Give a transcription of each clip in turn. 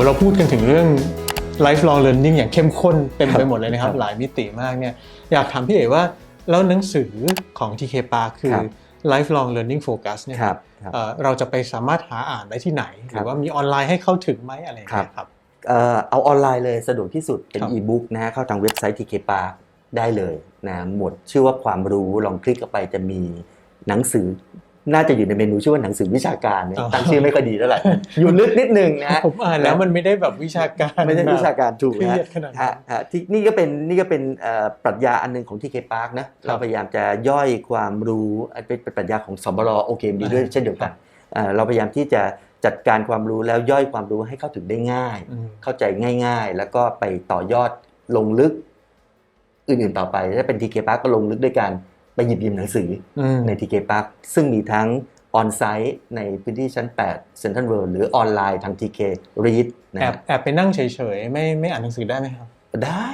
โอ้เราพูดกันถึงเรื่อง lifelong learning อย่างเข้มข้นเต็มครับไปหมดเลยนะครับครับ หลายมิติมากเนี่ยอยากถามพี่เอ๋ว่าแล้วหนังสือของ TK Park คือครับ lifelong learning focus เนี่ยครับครับเอ่อเราจะไปสามารถหาอ่านได้ที่ไหนหครัรืบอว่ามีออนไลน์ให้เข้าถึงไหมอะไรอย่างเงี้ยครับเอ่อเอาออนไลน์เลยสะดวกที่สุดเป็นครับอีบุ๊กนะฮะเข้าทางเว็บไซต์ TK Park ได้เลยนะหมวดชื่อว่าความรู้ลองคลิกเข้าไปจะมีหนังสือ น่าจะอยู่ในเมนูชื่อว่าหนังสือวิชาการเนี่ยอ๋อตั้งชื่อไม่ค่อยดีเท่าไหร่อยู่ลึกนิดนึงนะฮะผมอ่านแล้วมันไม่ได้แบบวิชาการไม่ใช่วิชาการถูกเครีนะยดขนาดนั้นฮะฮะที่นี่ก็เป็นนี่ก็เป็นเอ่อปรัชญาอันหนึงของ TK Park นะเราพยายามจะย่อยความรู้อันเป็นเป็นปรัชญาของสบรโอเคดีด้วยเช่นเดียวกันเอ่อเราพยายามที่จะจัดการความรู้แล้วย่อยความรู้ให้เข้าถึงได้ง่ายอืมเข้าใจง่าย ๆ แล้วก็ไปต่อยอดลงลึกอื่นๆต่อไปถ้าเป็น TK Park ก็ลงลึกด้วยการ ไปหยิบยืมหนังสืออืมใน TK Park ซึ่งมีทั้งออนไซต์ในพื้นที่ชั้น8 Central World หรือออนไลน์ทาง TK Read นะแอบฮะแอบไปนั่งเฉยๆ ไม่ไม่อ่านหนังสือได้ไหมครับ ได้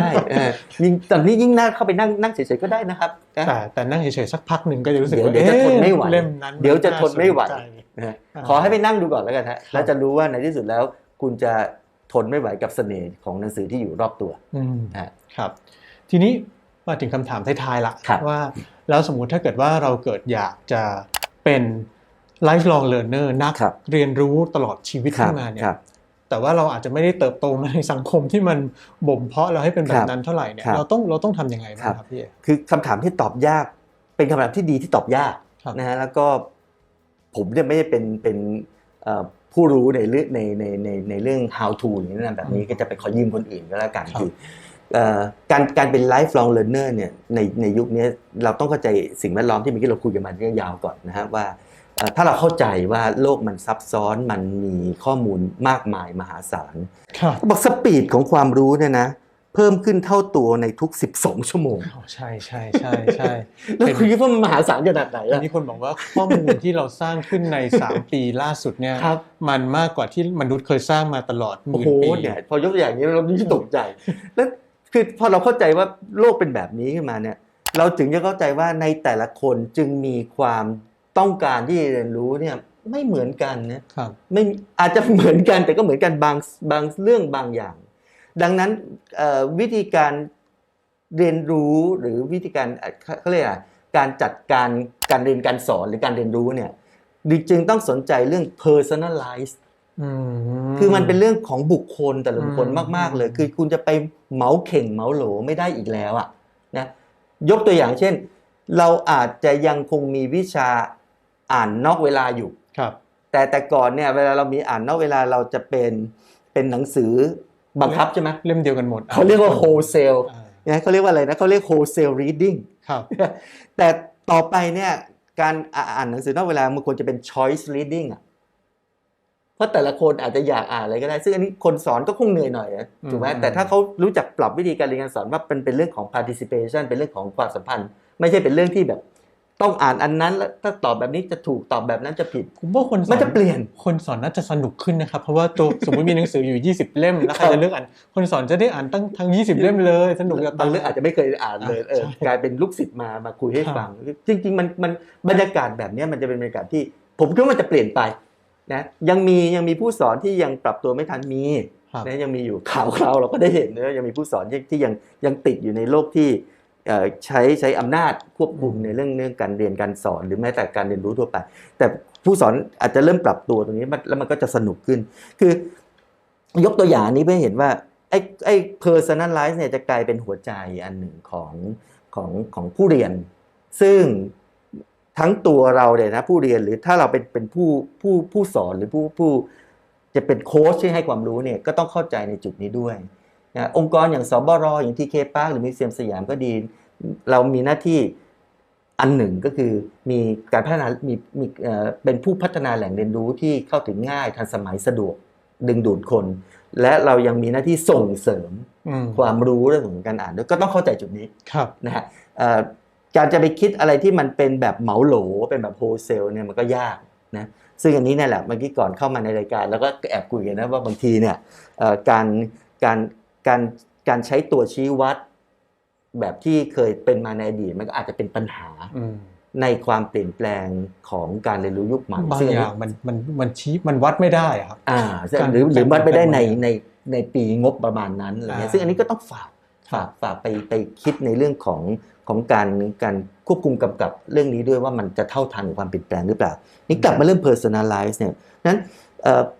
ได้เออยิ่งตอนนี้ยิ่งน่าเข้าไปนั่งนั่งเฉยๆก็ได้นะครับนะแต่แต่นั่งเฉยๆ สักพักหนึ่งก็จะรู้สึกเดี๋ยวว่าเดี๋ยวจะทนไม่ไหวเอ๊ะเล่มนั้นเดี๋ยวจะทนไม่ไหวาสใจนะฮะอ่าขอให้ไปนั่งดูก่อนแล้วกันฮะครับแล้วจะรู้ว่าในที่สุดแล้วคุณจะทนไม่ไหวกับเสน่ห์ของหนังสือที่อยู่รอบตัวอืมฮะครับ ทีนี้ มาถึงคำถามท้ายๆละครับว่า แล้วสมมุติถ้าเกิดว่าเราเกิดอยากจะเป็น lifelong learner นักครับเรียนรู้ตลอดชีวิตครัขึ้บนมาเนี่ยครับแต่ว่าเราอาจจะไม่ได้เติบโตมาในสังคมที่มันบ่มเพาะเราให้เป็นแบครับบนั้นเท่าไหร่เนี่ยครับเราต้องเราต้องทำยังไงบ้างครับครับพี่เอคือคำถามที่ตอบยากเป็นคำถามที่ดีที่ตอบยากครับนะฮะแล้วก็ผมเนี่ยไม่ได้เป็นเป็นเอ่อผู้รู้ในเรื่องในในในในเรื่อง how to หรือแนะนำแบบนี้ก็จะไปขอยืมคนอื่นก็แล้วกันคือเอ่อ การการเป็น lifelong learner เนี่ยในในยุคนี้เราต้องเข้าใจสิ่งแวดล้อมที่เมื่อกี้เราคุยกันมาเรื่องยาวก่อนนะฮะว่าเอ่อถ้าเราเข้าใจว่าโลกมันซับซ้อนมันมีข้อมูลมากมายมหาศาลครับบอกสปีดของความรู้เนี่ยนะเพิ่มขึ้นเท่าตัวในทุก 12 ชั่วโมงอ๋อใช่ใช่ใช่ใช่แล้วคุณคิดว่ามันมหาศาลขนาดไหนอันอะนี้คนบอกว่าข้อมูลที่เราสร้างขึ้นใน 3 ปีล่าสุดเนี่ยครับมันมากกว่าที่มนุษย์เคยสร้างมาตลอดหโอ้มื่นโหปีเนี่ยพอยกตัวอย่างนี้เรายิ่งตกใจแล้ว คือพอเราเข้าใจว่าโลกเป็นแบบนี้ขึ้นมาเนี่ย เราถึงจะเข้าใจว่าในแต่ละคนจึงมีความต้องการที่จะเรียนรู้เนี่ยไม่เหมือนกันนะครับไม่อาจจะเหมือนกันแต่ก็เหมือนกันบางบางเรื่องบางอย่าง ดังนั้นเอ่อวิธีการเรียนรู้หรือวิธีการเอ่อเขาเขาเรียกอะไรการจัดการการเรียนการสอนหรือการเรียนรู้เนี่ยจึงต้องสนใจเรื่อง personalize อืม คือมันเป็นเรื่องของบุคคลแต่ละบุคคลอืมมาก ๆ เลย คือคุณจะไปเหมาเข่งเหมาโหลไม่ได้อีกแล้วอะนะยกตัวอย่างเช่น เราอาจจะยังคงมีวิชาอ่านนอกเวลาอยู่ครับ แต่แต่ก่อนเนี่ยเวลาเรามีอ่านนอกเวลาเราจะเป็นเป็นหนังสือบังคับใช่ไหมเล่มเดียวกันหมดเขาเรียกว่า wholesale อ่านะเขาเรียกว่าอะไรนะเขาเรียก wholesale reading ครับแต่ต่อไปเนี่ยการอ่านหนังสือนอกเวลามันควรจะเป็น choice reading อะ เพราะแต่ละคนอาจจะอยากอ่านอะไรก็ได้ ซึ่งอันนี้คนสอนก็คงเหนื่อยหน่อยนะถูกไหมอืมแต่ถ้าเขารู้จักปรับวิธีการเรียนการสอนว่าเป็นเป็นเรื่องของ participation เป็นเรื่องของความสัมพันธ์ ไม่ใช่เป็นเรื่องที่แบบต้องอ่านอันนั้นแล้วถ้าตอบแบบนี้จะถูกตอบแบบนั้นจะผิดผมว่าคนสอนมันจะเปลี่ยนคนสอนน่าจะสนุกขึ้นนะครับ เพราะว่าตัวสมมติมีหนังสืออยู่ 20 เล่มแล้วใครครับจะเลือกอ่านคนสอนจะได้อ่านตั้งทั้ง 20 เล่มเลยสนุกจะบางเรื่องอาจจะไม่เคยอ่านเลยเออใช่กลายเป็นลูกศิษย์มามาคุยให้ครับฟัง จริง ๆ มันมันบรรยากาศแบบเนี้ยมันจะเป็นบรรยากาศที่ ผมคิดว่ามันจะเปลี่ยนไป นะยังมียังมีผู้สอนที่ยังปรับตัวไม่ทันมีครับนะยังมีอยู่ข่าวคราวเราก็ได้เห็นนะยังมีผู้สอนที่ที่ยังยังติดอยู่ในโลกที่เอ่อใช้ใช้อำนาจควบคุมในเรื่องเรื่องการเรียนการสอนหรือแม้แต่การเรียนรู้ทั่วไป แต่ผู้สอนอาจจะเริ่มปรับตัวตรงนี้มันแล้วมันก็จะสนุกขึ้น คือยกตัวอย่างนี้เพื่อให้เห็นว่าไอ้ไอ้ personalize เนี่ยจะกลายเป็นหัวใจอันหนึ่งของของของผู้เรียน ซึ่ง ทั้งตัวเราเนี่ยนะผู้เรียนหรือถ้าเราเป็นเป็นผู้ผู้ผู้สอนหรือผู้ผู้จะเป็นโค้ชที่ให้ความรู้เนี่ยก็ต้องเข้าใจในจุดนี้ด้วยนะองค์กรอย่างสบรอย่างทีเคปาร์หรือมิวเซียมสยามก็ดี เรามีหน้าที่อันหนึ่งก็คือมีการพัฒนามีมีเอ่อเป็นผู้พัฒนาแหล่งเรียนรู้ที่เข้าถึงง่ายทันสมัยสะดวกดึงดูดคน และเรายังมีหน้าที่ส่งเสริมอืมความรู้เรื่องของการอ่านด้วยก็ต้องเข้าใจจุดนี้ครับนะฮะเอ่อ การจะไปคิดอะไรที่มันเป็นแบบเหมาโหลเป็นแบบโฮเซลเนี่ยมันก็ยากนะซึ่งอันนี้เนี่ยแหละเมื่อกี้ก่อนเข้ามาในรายการ แล้วก็แอบคุยกันนะว่าบางทีเนี่ยเอ่อการการการการใช้ตัวชี้วัด แบบที่เคยเป็นมาในอดีตมันก็อาจจะเป็นปัญหาอืมในความเปลี่ยนแปลงของการเรียนรู้ยุคใหม่บางซึ่อย่างมันมันมันชี้มันวัดไม่ได้อะครับอ่าการหรือหรือวัดไปได้ในการในในปีงบประมาณนั้นอะไรเงี้ยอ่าซึ่งอันนี้ก็ต้องฝาก ฝากฝากไปไปคิดในเรื่องของของการการควบคุมกำกับเรื่องนี้ด้วยว่ามันจะเท่าทันกับความเปลี่ยนแปลงหรือเปล่า นี่กลับมาเรื่อง personalize เนี่ยนั้น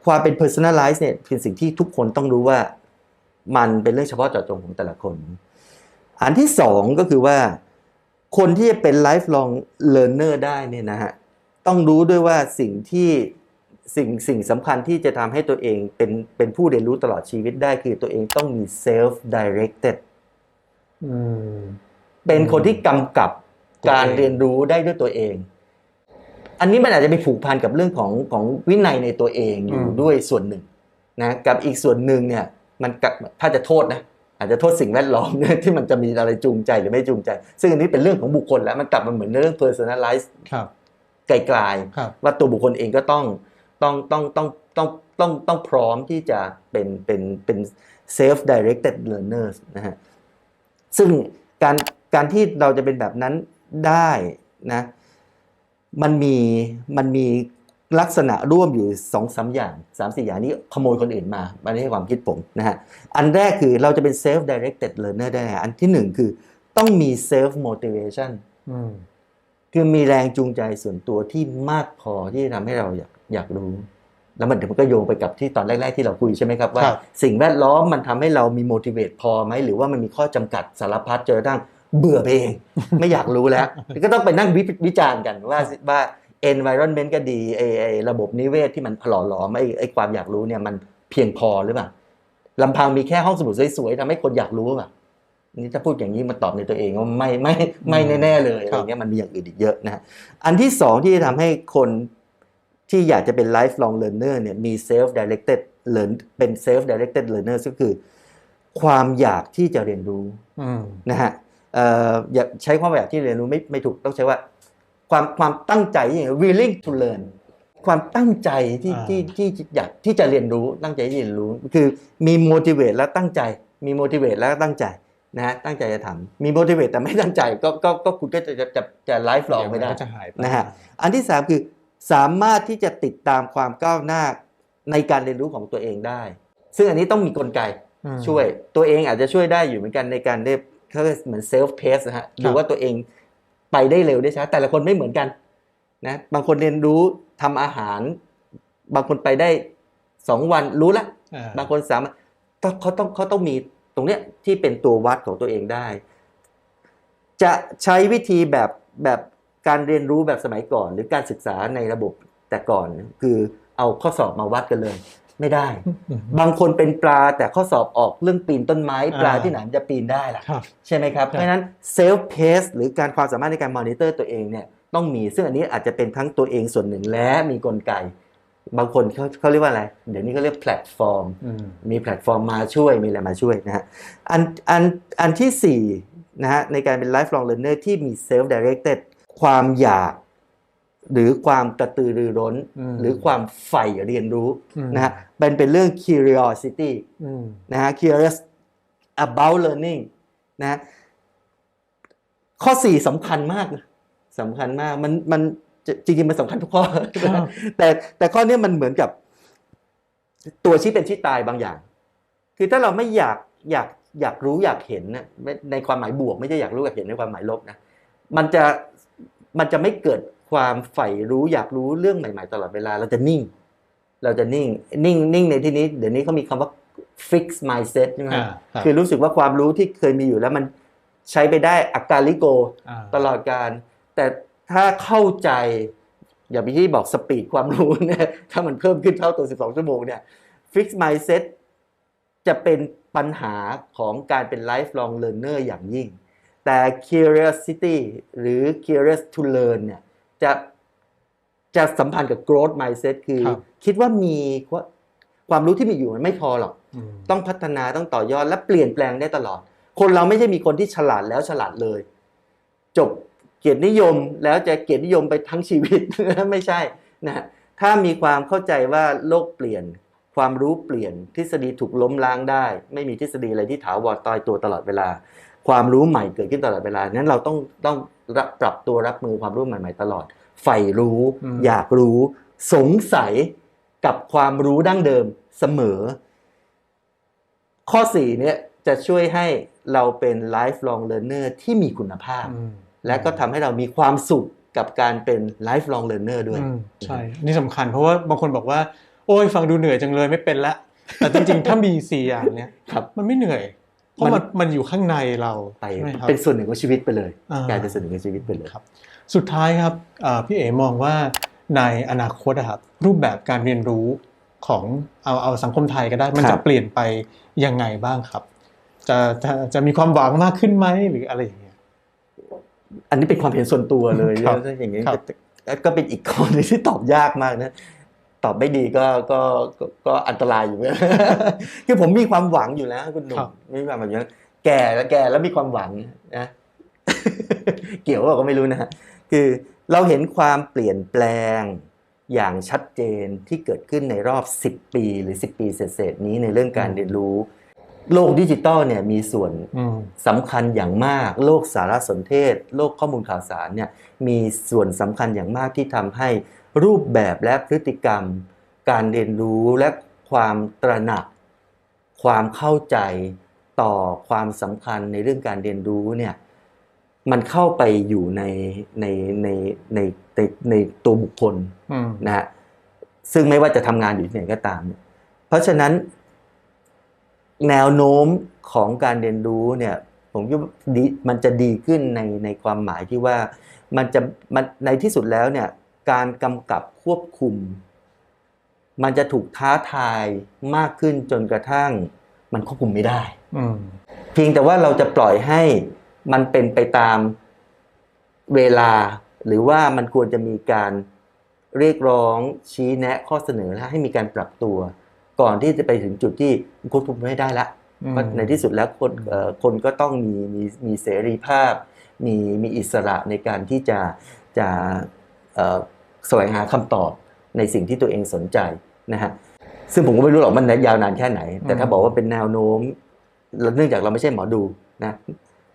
ความเป็น personalize เนี่ยเป็นสิ่งที่ทุกคนต้องรู้ว่ามันเป็นเรื่องเฉพาะเจาะจงของแต่ละคน อันที่สองก็คือว่าคนที่จะเป็น lifelong learner ได้เนี่ยนะฮะต้องรู้ด้วยว่าสิ่งที่สิ่งสิ่งสำคัญที่จะทำให้ตัวเองเป็นเป็นผู้เรียนรู้ตลอดชีวิตได้คือตัวเองต้องมี self directed เป็นคนที่กำกับตัวเองการเรียนรู้ได้ด้วยตัวเอง อันนี้มันอาจจะไปผูกพันกับเรื่องของของวินัยในตัวเองอยู่ด้วยส่วนหนึ่งนะกับอีกส่วนหนึ่งเนี่ยมันกับถ้าจะโทษนะอาจจะโทษสิ่งแวดล้อมเนี่ยที่มันจะมีอะไรจูงใจหรือไม่จูงใจ ซึ่งอันนี้เป็นเรื่องของบุคคลแล้วมันกลับมาเหมือนเรื่อง personalize ครับไกลครับๆว่าตัวบุคคลเองก็ต้องต้องต้องต้องต้องต้องต้องพร้อมที่จะเป็นเป็นเป็น self directed learners นะฮะ ซึ่งการการที่เราจะเป็นแบบนั้นได้นะมันมีมันมีลักษณะร่วมอยู่สองสามอย่างสามสี่อย่างนี้ขโมยคนอื่นมาไม่ได้ให้ความคิดผมนะฮะอันแรกคือเราจะเป็น self directed learner ได้ไงอันที่หนึ่งคือต้องมี self motivation อืมคือมีแรงจูงใจส่วนตัวที่มากพอที่จะทำให้เราอยากอยากรู้ แล้วมันเดี๋ยวมันก็โยงไปกับที่ตอนแรก ๆ ที่เราคุยใช่ไหมครับว่าครับสิ่งแวดล้อมมันทำให้เรามี motivate พอไหมหรือว่ามันมีข้อจำกัดสารพัดเจอทั้งเบื่อไปเอง ไม่อยากรู้แล้ว ก็ต้องไปนั่งวิวิจารณ์กันว่าว่า environment ก็ดีไอไอระบบนิเวศที่มันหล่อหลอมไอไอความอยากรู้เนี่ยมันเพียงพอหรือเปล่าลำพังมีแค่ห้องสมุดสวยๆทำให้คนอยากรู้ป่ะนี่ถ้าพูดอย่างนี้มาตอบในตัวเองว่าไม่ไม่ไม่แน่ๆเลยอะไรเงี้ยมันมีอย่างอื่นอีกเยอะนะฮะอันที่สองที่จะทำให้คน ที่อยากจะเป็น lifelong learner เนี่ยมี self directed learn เป็น self directed learner ก็คือ ความอยากที่จะเรียนรู้อืมนะฮะเอ่ออย่าใช้ความอยากที่เรียนรู้ไม่ไม่ถูกต้องใช้ว่า ความความตั้งใจอย่าง willing to learn ความตั้งใจที่อ่าที่ที่ที่อยากที่จะเรียนรู้ตั้งใจที่จะเรียนรู้คือมี motivate และตั้งใจ มี motivate แล้วก็ตั้งใจนะฮะตั้งใจจะทำมี motivate แต่ไม่ตั้งใจก็ก็ก็คุณก็จะจะจะจะ life long ไม่ได้เยวนก็จะหายไปนะฮะอันที่สามคือ สามารถที่จะติดตามความก้าวหน้าในการเรียนรู้ของตัวเองได้ ซึ่งอันนี้ต้องมีกลไกอืมช่วยตัวเองอาจจะช่วยได้อยู่เหมือนกันในการได้เขาเรียกเหมือนเซลฟ์เพสนะฮะหรือว่าตัวเองไปได้เร็วได้ช้าแต่ละคนไม่เหมือนกันนะบางคนเรียนรู้ทำอาหาร บางคนไปได้สองวันรู้ละอ่าบางคนสามารถต้องเขาต้องเขาต้องมีตรงเนี้ยที่เป็นตัววัดของตัวเองได้ จะใช้วิธีแบบแบบ การเรียนรู้แบบสมัยก่อน หรือการศึกษาในระบบแต่ก่อนคือเอาข้อสอบมาวัดกันเลย ไม่ได้อืมบางคนเป็นปลาแต่ข้อสอบออกเรื่องปีนต้นไม้อ่าปลาที่ไหนมันจะปีนได้ล่ะครับใช่ไหมครับครับเพราะฉะนั้นเซลฟ์เพสหรือการความสามารถในการมอนิเตอร์ตัวเองเนี่ยต้องมีซึ่งอันนี้อาจจะเป็นทั้งตัวเองส่วนหนึ่งและมีกลไก บางคนเขาเขาเรียกว่าอะไร เดี๋ยวนี้เขาเรียกแพลตฟอร์มอืมมีแพลตฟอร์มมาช่วยมีอะไรมาช่วยนะฮะอันอันอันที่สี่นะฮะในการเป็น lifelong learner ที่มี self directed ความอยาก หรือความกระตือรือร้นอืมหรือความใฝ่เรียนรู้อืมนะฮะเป็นเป็นเรื่อง curiosity อืมนะฮะ curious about learning นะฮะข้อสี่สำคัญมากนะสำคัญมากมันมันจริงๆมันสำคัญทุกข้อครับแต่แต่ข้อเนี้ยมันเหมือนกับ ตัวชี้เป็นชี้ตายบางอย่าง คือถ้าเราไม่อยากอยากอยากรู้อยากเห็นนะไม่ในความหมายบวก ไม่ใช่อยากรู้อยากเห็นในความหมายลบนะมันจะ มันจะไม่เกิดความใฝ่รู้อยากรู้เรื่องใหม่ ๆ ตลอดเวลา เราจะนิ่ง เราจะนิ่ง นิ่งนิ่งในที่นี้เดี๋ยวนี้เขามีคำว่า fix mindset ใช่ไหมอ่าครับคือรู้สึกว่าความรู้ที่เคยมีอยู่แล้วมันใช้ไปได้อาการลิโกอ่าตลอดการ แต่ถ้าเข้าใจ อย่าไปที่บอกสปีดความรู้เนี่ยถ้ามันเพิ่มขึ้นเท่าตัว 12 ชั่วโมงเนี่ย fix mindset จะเป็นปัญหาของการเป็น lifelong learner อย่างยิ่ง แต่ curiosity หรือ curious to learn เนี่ยจะจะสัมพันธ์กับ growth mindset คือครับคิดว่ามีความรู้ที่มีอยู่มันไม่พอหรอกอืมต้องพัฒนาต้องต่อยอดและเปลี่ยนแปลงได้ตลอด คนเราไม่ใช่มีคนที่ฉลาดแล้วฉลาดเลย จบเกียรตินิยมแล้วจะเกียรตินิยมไปทั้งชีวิตไม่ใช่นะฮะถ้ามีความเข้าใจว่าโลกเปลี่ยนความรู้เปลี่ยนทฤษฎีถูกล้มล้างได้ ไม่มีทฤษฎีอะไรที่ถาวรตายตัวตลอดเวลา ความรู้ใหม่เกิดขึ้นตลอดเวลานั้นเราต้องต้องรับปรับตัวรับมือความรู้ใหม่ๆตลอดใฝ่รู้อืมอยากรู้สงสัยกับความรู้ดั้งเดิมเสมอ ข้อสี่เนี่ยจะช่วยให้เราเป็น lifelong learner ที่มีคุณภาพอืมและก็ทำให้เรามีความสุขกับการเป็น lifelong learner ด้วยอืมใช่อันนี่สำคัญเพราะว่าบางคนบอกว่า โอ้ยฟังดูเหนื่อยจังเลยไม่เป็นละแต่จริงๆ ถ้ามีสี่อย่างเนี้ยครับมันไม่เหนื่อย เพราะมัมันนมันอยู่ข้างในเราไปใช่ไหมครับเป็นส่วนหนึ่งของชีวิตไปเลยอ่ากลายเป็นส่วนหนึ่งของชีวิตไปเลยครับ สุดท้ายครับอ่าพี่เอ๋มองว่าในอนาคตอะครับรูปแบบการเรียนรู้ของเอาเอาสังคมไทยก็ได้ มันครัจะบเปลี่ยนไปยังไงบ้างครับ จะจะจะมีความหวังมากขึ้นไหมหรืออะไรอย่างเงี้ยอันนี้เป็นความเห็นส่วนตัวเลยครับถ้าอย่างนี้ครับก็ก็เป็นอีกข้อหนึงที่ตอบยากมากนะ ตอบไม่ดีก็ก็ก็ก็อันตรายอยู่เหมือนกันคือผมมีความหวังอยู่แล้วคุณหนุ่ครัมบมีความหวังอยู่แล้วแก่แล้วแก่แล้วมีความหวังนะเกี่ยวว่าก็ไม่รู้นะฮะคือเราเห็นความเปลี่ยนแปลงอย่างชัดเจนที่เกิดขึ้นในรอบ 10 ปีหรือ 10 ปีเศษๆนี้ในเรื่องการเรียนรู้ โลกดิจิตอลเนี่ยมีส่วนอืมสำคัญอย่างมาก โลกสารสนเทศ โลกข้อมูลข่าวสารเนี่ยมีส่วนสำคัญอย่างมากที่ทำให้ รูปแบบและพฤติกรรม การเรียนรู้และความตระหนัก ความเข้าใจต่อความสำคัญในเรื่องการเรียนรู้เนี่ยมันเข้าไปอยู่ในในในในในในตัวบุคคลอืมนะฮะซึ่งไม่ว่าจะทำงานอยู่ที่ไหนก็ตามเนี่ยเพราะฉะนั้น แนวโน้มของการเรียนรู้เนี่ยผมคิดว่าดีมันจะดีขึ้นในในความหมายที่ว่ามันจะมันในที่สุดแล้วเนี่ย การกำกับควบคุม มันจะถูกท้าทายมากขึ้นจนกระทั่ง มันควบคุมไม่ได้อืมเพียงแต่ว่าเราจะปล่อยให้มันเป็นไปตามเวลา หรือว่ามันควรจะมีการเรียกร้องชี้แนะข้อเสนอและให้มีการปรับตัว ก่อนที่จะไปถึงจุดที่ควบคุมไม่ได้ละอืมเพราะในที่สุดแล้วคนเอ่อคนก็ต้องมีมีมีเสรีภาพ มีมีอิสระในการที่จะจะเอ่อ แสวงหาคำตอบในสิ่งที่ตัวเองสนใจนะฮะซึ่งผมก็ไม่รู้หรอกมันยาวนานแค่ไหน แต่ถ้าบอกว่าเป็นแนวโน้มเนื่องจากเราไม่ใช่หมอดูนะ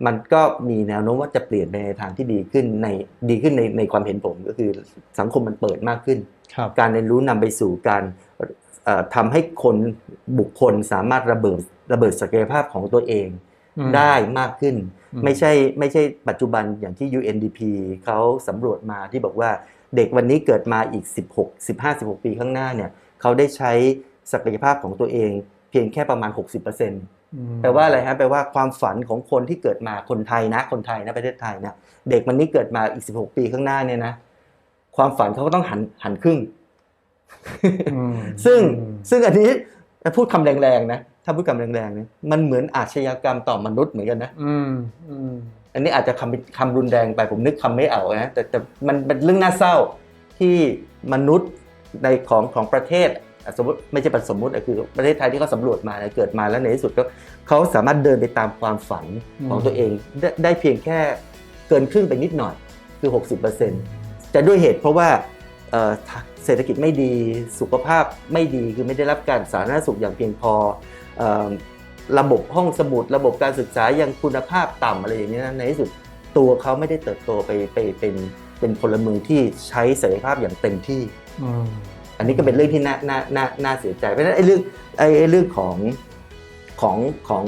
มันก็มีแนวโน้มว่าจะเปลี่ยนไปในทางที่ดีขึ้นในดีขึ้นในในความเห็นผมก็คือสังคมมันเปิดมากขึ้นครับการเรียนรู้นำไปสู่การเอ่อทำให้คนบุคคลสามารถระเบิดระเบิดศักยภาพของตัวเองอืมได้มากขึ้นอืมไม่ใช่ไม่ใช่ปัจจุบันอย่างที่ UNDP เขาสำรวจมาที่บอกว่า เด็กวันนี้เกิดมาอีก 16 15 16 ปีข้างหน้าเนี่ยเขาได้ใช้ศักยภาพของตัวเอง เพียงแค่ประมาณ 60%อืมแปลว่าอะไรฮะแปลว่าความฝันของคนที่เกิดมาคนไทยนะ คนไทยนะประเทศไทยนะเด็กวันนี้เกิดมาอีก 16 ปีข้างหน้าเนี่ยนะความฝันเขาก็ต้องหันหันครึ่งอืมซึ่งอืมซึ่งอันนี้พูดคำแรงๆนะถ้าพูดคำแรงๆเนี่ยมันเหมือนอาชญากรรมต่อมนุษย์เหมือนกันนะ อืมอืม อันนี้อาจจะคำคำรุนแรงไปผมนึกคำไม่เอานะแต่แต่มันเป็นเรื่องน่าเศร้าที่มนุษย์ในของของประเทศอะสมมติไม่ใช่ประสมมติอะคือประเทศไทยที่เขาสำรวจมาเนี่ยเกิดมาแล้วในที่สุดก็เขาสามารถเดินไปตามความฝันของตัวเองได้ได้เพียงแค่เกินครึ่งไปนิดหน่อยคือ 60%จะด้วยเหตุเพราะว่าเอ่อเศรษฐกิจไม่ดีสุขภาพไม่ดีคือไม่ได้รับการสาธารณสุขอย่างเพียงพอเอ่อ ระบบห้องสมุด ระบบการศึกษายังคุณภาพต่ำอะไรอย่างนี้ยนะในที่สุดตัวเขาไม่ได้เติบโตไปไปเป็นเป็นพลเมืองที่ใช้ศักยภาพอย่างเต็มที่อืมอันนี้ก็เป็นเรื่องที่น่าน่าน่าน่าเสียใจเพราะฉะนั้นไอ้เรื่องไอ้ไอ้เรื่องของของของ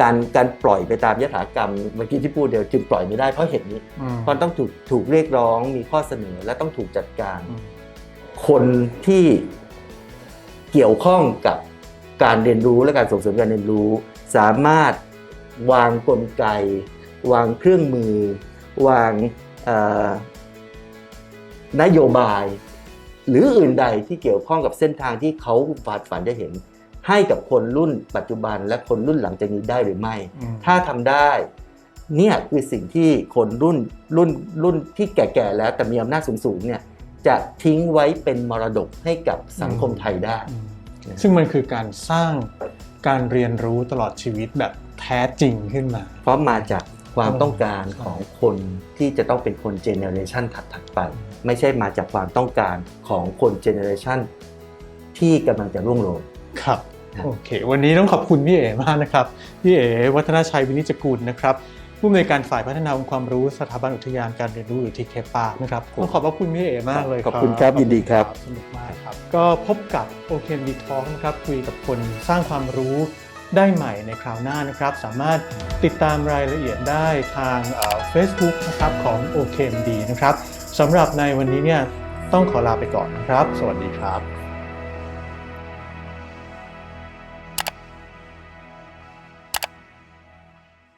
การการปล่อยไปตามยถากรรมเมื่อกี้ที่พูดเดียวจึงปล่อยไม่ได้เพราะเหตุนี้อืมเพราะต้องถูกถูกเรียกร้องมีข้อเสนอและต้องถูกจัดการอืมคนที่เกี่ยวข้องกับ การเรียนรู้และการส่งเสริมการเรียนรู้ สามารถวางกลไก วางเครื่องมือ วางเอ่อนโยบาย หรืออื่นใดที่เกี่ยวข้องกับเส้นทางที่เขาฝาดฝันจะเห็น ให้กับคนรุ่นปัจจุบันและคนรุ่นหลังจากนี้ได้หรือไม่อืมถ้าทำได้เนี่ยคือสิ่งที่คนรุ่นรุ่นรุ่นที่แก่ๆแล้วแต่มีอำนาจสูงๆเนี่ยจะทิ้งไว้เป็นมรดกให้กับสังคมไทยได้อืม ซึ่งมันคือการสร้างการเรียนรู้ตลอดชีวิตแบบแท้จริงขึ้นมา เพราะมาจากความอืมต้องการของคนที่จะต้องเป็นคนเจเนอเรชันถัดๆไป ไม่ใช่มาจากความต้องการของคนเจเนอเรชันที่กำลังจะร่วงโรยครับครับโอเค วันนี้ต้องขอบคุณพี่เอ๋มากนะครับ พี่เอ๋วัฒนาชัยวินิจกูลนะครับ ผู้อำนวยการฝ่ายพัฒนาองค์ความรู้สถาบันอุทยานการเรียนรู้หรือทีเคปานะครับต้องขอบพระคุณพี่เอมากเลยขอบคุณครับยินดีครับสนุกมากครับ ก็พบกับโอเคมีทองนะครับคุยกับคนสร้างความรู้ได้ใหม่ในคราวหน้านะครับ สามารถติดตามรายละเอียดได้ทางเฟซบุ๊กนะครับของ OKMD นะครับสำหรับในวันนี้เนี่ยต้องขอลาไปก่อนนะครับ สวัสดีครับ